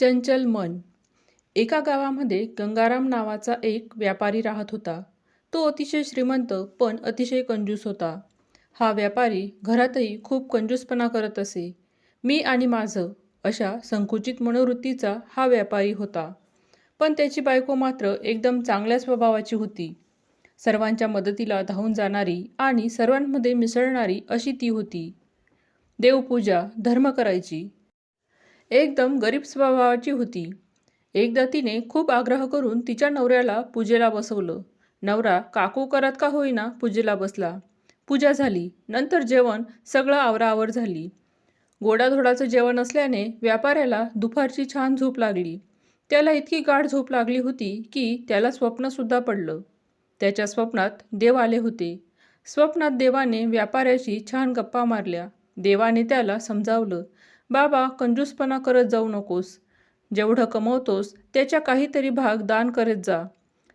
चंचल मन. एका गावामध्ये गंगाराम नावाचा एक व्यापारी राहत होता. तो अतिशय श्रीमंत पण अतिशय कंजूस होता. हा व्यापारी घरातही खूप कंजूसपणा करत असे. मी आणि माझं अशा संकुचित मनोवृत्तीचा हा व्यापारी होता. पण त्याची बायको मात्र एकदम चांगल्या स्वभावाची होती. सर्वांच्या मदतीला धावून जाणारी आणि सर्वांमध्ये मिसळणारी अशी ती होती. देवपूजा धर्म करायची एकदम गरीब स्वभावाची होती. एकदा तिने खूप आग्रह करून तिच्या नवऱ्याला पूजेला बसवलं. नवरा काकू करत का होईना पूजेला बसला? पूजा झाली. नंतर जेवण सगळं आवराआवर झाली. गोडाधोडाचं जेवण असल्याने व्यापाऱ्याला दुपारची छान झोप लागली. त्याला इतकी गाढ झोप लागली होती की त्याला स्वप्नसुद्धा पडलं. त्याच्या स्वप्नात देव आले होते. स्वप्नात देवाने व्यापाऱ्याशी छान गप्पा मारल्या. देवाने त्याला समजावलं. बाबा कंजूसपणा करत जाऊ नकोस. जेवढं कमवतोस त्याच्या काहीतरी भाग दान करत जा.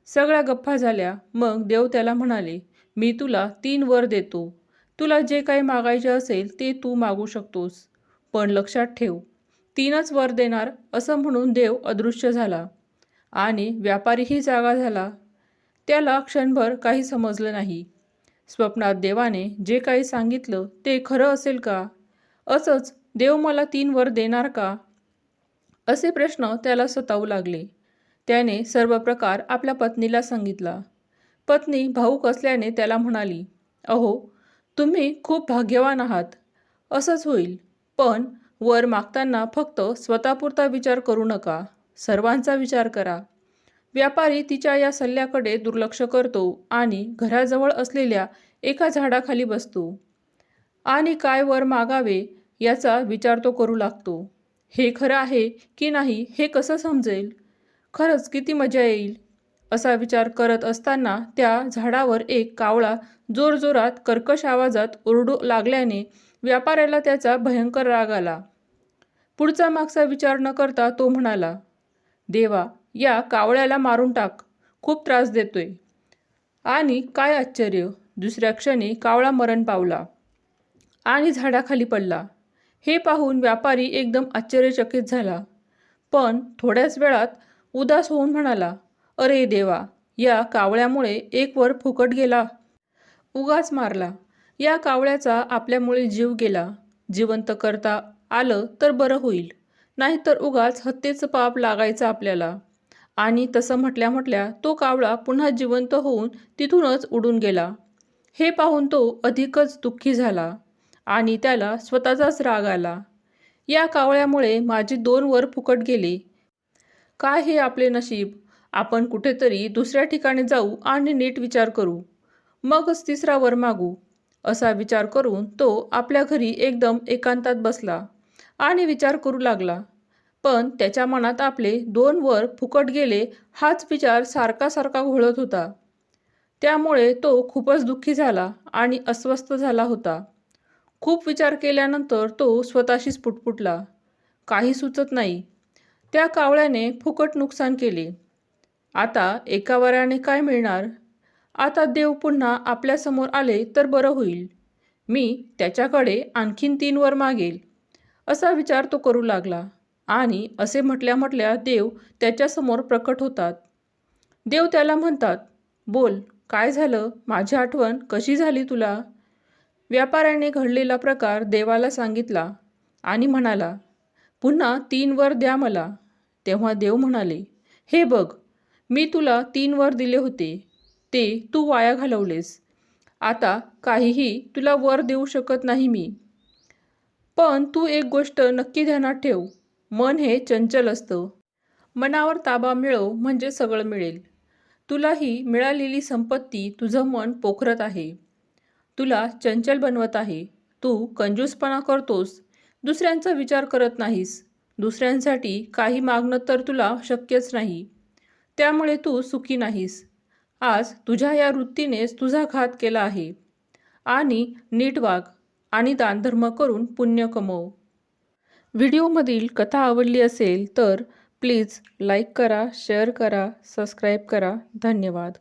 सगळ्या गप्पा झाल्या. मग देव त्याला म्हणाले मी तुला तीन वर देतो. तुला जे काही मागायचे असेल ते तू मागू शकतोस. पण लक्षात ठेव तीनच वर देणार असं म्हणून देव अदृश्य झाला. आणि व्यापारीही जागा झाला. त्याला क्षणभर काही समजलं नाही. स्वप्नात देवाने जे काही सांगितलं ते खरं असेल का? असंच देव मला तीन वर देणार का? असे प्रश्न त्याला सतावू लागले. त्याने सर्व प्रकार आपल्या पत्नीला सांगितला. पत्नी भाऊक असल्याने त्याला म्हणाली अहो तुम्ही खूप भाग्यवान आहात. असंच होईल. पण वर मागताना फक्त स्वतःपुरता विचार करू नका. सर्वांचा विचार करा. व्यापारी तिच्या या सल्ल्याकडे दुर्लक्ष करतो आणि घराजवळ असलेल्या एका झाडाखाली बसतो. आणि काय वर मागावे याचा विचार तो करू लागतो. हे खरं आहे की नाही हे कसं समजेल? खरंच किती मजा येईल? असा विचार करत असताना त्या झाडावर एक कावळा जोरजोरात कर्कश आवाजात ओरडू लागल्याने व्यापाऱ्याला त्याचा भयंकर राग आला. पुढचा मागचा विचार न करता तो म्हणाला देवा या कावळ्याला मारून टाक. खूप त्रास देतोय. आणि काय आश्चर्य. दुसऱ्या क्षणी कावळा मरण पावला आणि झाडाखाली पडला. हे पाहून व्यापारी एकदम आश्चर्यचकित झाला. पण थोड्याच वेळात उदास होऊन म्हणाला अरे देवा या कावळ्यामुळे एक वर फुकट गेला. उगाच मारला. या कावळ्याचा आपल्यामुळे जीव गेला. जिवंत करता आलं तर बरं होईल. नाहीतर उगाच हत्येचं पाप लागायचं आपल्याला. आणि तसं म्हटल्या म्हटल्या तो कावळा पुन्हा जिवंत होऊन तिथूनच उडून गेला. हे पाहून तो अधिकच दुःखी झाला. आणि त्याला स्वतःचाच राग आला. या कावळ्यामुळे माझी दोन वर फुकट गेले. काय हे आपले नशीब? आपण कुठेतरी दुसऱ्या ठिकाणी जाऊ आणि नीट विचार करू. मगच तिसरा वर मागू. असा विचार करून तो आपल्या घरी एकदम एकांतात बसला आणि विचार करू लागला. पण त्याच्या मनात आपले दोन वर फुकट गेले हाच विचार सारखा सारखा घोळत होता. त्यामुळे तो खूपच दुःखी झाला आणि अस्वस्थ झाला होता. खूप विचार केल्यानंतर तो स्वतःशीच पुटपुटला. काही सुचत नाही. त्या कावळ्याने फुकट नुकसान केले. आता एका वराने काय मिळणार? आता देव पुन्हा आपल्यासमोर आले तर बरं होईल. मी त्याच्याकडे आणखीन तीन वर मागेल. असा विचार तो करू लागला. आणि असे म्हटल्या म्हटल्या देव त्याच्यासमोर प्रकट होतात. देव त्याला म्हणतात बोल काय झालं? माझी आठवण कशी झाली तुला? व्यापाऱ्याने घडलेला प्रकार देवाला सांगितला आणि म्हणाला पुन्हा तीन वर द्या मला. तेव्हा देव म्हणाले हे बघ मी तुला तीन वर दिले होते. ते तू वाया घालवलेस. आता काहीही तुला वर देऊ शकत नाही मी. पण तू एक गोष्ट नक्की ध्यानात ठेव. मन हे चंचल असतं. मनावर ताबा मिळव म्हणजे सगळं मिळेल. तुला ही मिळालेली संपत्ती तुझं मन पोखरत आहे. तुला चंचल बनवत आहे. तू कंजूसपणा करतोस. दुसऱ्यांचा विचार करत नाहीस. दुसऱ्यांसाठी काही मागणं तर तुला शक्यच नाही. त्यामुळे तू सुखी नाहीस. आज तुझ्या या वृत्तीनेच तुझा घात केला आहे. आणि नीट वाघ आणि दानधर्म करून पुण्य कमव. व्हिडिओमधील कथा आवडली असेल तर प्लीज लाईक करा शेअर करा सबस्क्राईब करा. धन्यवाद.